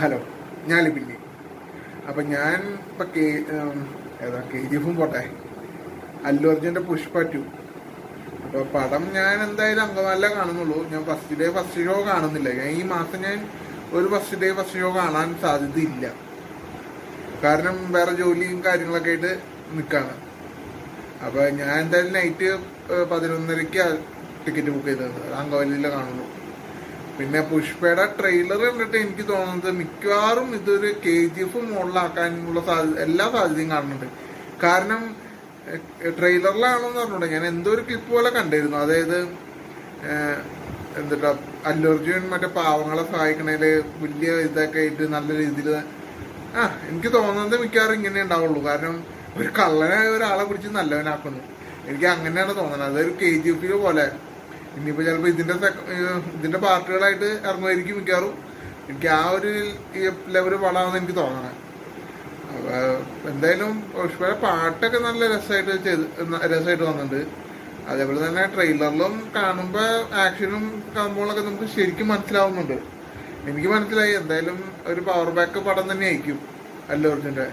Hello ഞാൻ ലിപിന്നി അപ്പം ഞാൻ ഇപ്പം കെ ഏതാ കെ ജി എഫും പോട്ടെ. അല്ലു അർജുന്റെ പുഷ്പ ടു. അപ്പോൾ പടം ഞാൻ എന്തായാലും അംഗമല്ല കാണുന്നുള്ളൂ. ഞാൻ ഫസ്റ്റ് ഡേ ഫസ്റ്റ് ഷോ കാണുന്നില്ല. ഞാൻ ഈ മാസം ഞാൻ ഒരു ഫസ്റ്റ് ഡേ ഫസ്റ്റ് ഷോ കാണാൻ സാധ്യതയില്ല. കാരണം വേറെ ജോലിയും കാര്യങ്ങളൊക്കെ ആയിട്ട് നിൽക്കുകയാണ് അപ്പോൾ ഞാൻ എന്തായാലും നൈറ്റ് പതിനൊന്നരയ്ക്ക് ടിക്കറ്റ് ബുക്ക് ചെയ്തത്. അങ്കവാലിയിലെ കാണുള്ളൂ. പിന്നെ പുഷ്പയുടെ ട്രെയിലർ കണ്ടിട്ട് എനിക്ക് തോന്നുന്നത് മിക്കവാറും ഇതൊരു കെ ജി എഫ് മോഡലാക്കാനുള്ള സാധ്യത എല്ലാ സാധ്യതയും കാണുന്നുണ്ട്. കാരണം ട്രെയിലറിലാണെന്ന് പറഞ്ഞൂടെ ഞാൻ എന്തോ ഒരു ക്ലിപ്പ് പോലെ കണ്ടിരുന്നു. അതായത് എന്താ അല്ലു മറ്റേ പാവങ്ങളെ സഹായിക്കണേൽ വലിയ ഇതൊക്കെ ആയിട്ട് നല്ല രീതിയിൽ ആ എനിക്ക് തോന്നുന്നത് മിക്കവാറും ഇങ്ങനെ ഉണ്ടാവുള്ളൂ. കാരണം ഒരു കള്ളനായ ഒരാളെ പിടിച്ച് നല്ലവനാക്കുന്നു. എനിക്ക് അങ്ങനെയാണ് തോന്നുന്നത്. അതൊരു കെ ജി എഫിലെ പോലെ. ഇനിയിപ്പോ ചിലപ്പോ ഇതിന്റെ ഇതിന്റെ ഏഹ് ഇതിന്റെ പാർട്ടുകളായിട്ട് ഇറങ്ങുമായിരിക്കും മിക്കവാറും. എനിക്ക് ആ ഒരു ലെവൽ പടാമെന്ന് എനിക്ക് തോന്നണേ. എന്തായാലും പക്ഷേ പാട്ടൊക്കെ നല്ല രസമായിട്ട് ചെയ്ത് രസമായിട്ട് വന്നിട്ടുണ്ട്. അതേപോലെ തന്നെ ട്രെയിലറിലും കാണുമ്പോൾ ആക്ഷനും കാണുമ്പോഴൊക്കെ നമുക്ക് ശരിക്കും മനസ്സിലാവുന്നുണ്ട്. എനിക്ക് മനസ്സിലായി എന്തായാലും ഒരു പവർ ബാക്ക് പടം തന്നെ ആയിരിക്കും അല്ലു അർജുന്റെ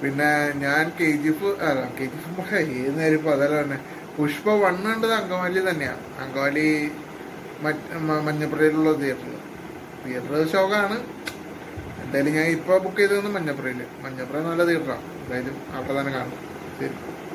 പിന്നെ ഞാൻ K G F K G F ഏത് നേരം ഇപ്പോൾ അതല്ല തന്നെ പുഷ്പ വൺ കണ്ടത് അങ്കമാലി തന്നെയാണ്. അങ്കമാലി മറ്റ് മ- മഞ്ഞപ്പുറയിലുള്ള തിയേറ്ററിൽ തിയേറ്റർ ഷോക്കാണ് എന്തായാലും ഞാൻ ഇപ്പോൾ ബുക്ക് ചെയ്തത് മഞ്ഞപ്പുറയിൽ മഞ്ഞപ്പുറ നല്ല തിയേറ്ററാണ് എന്തായാലും അവിടെ തന്നെ കാണും. ശരി.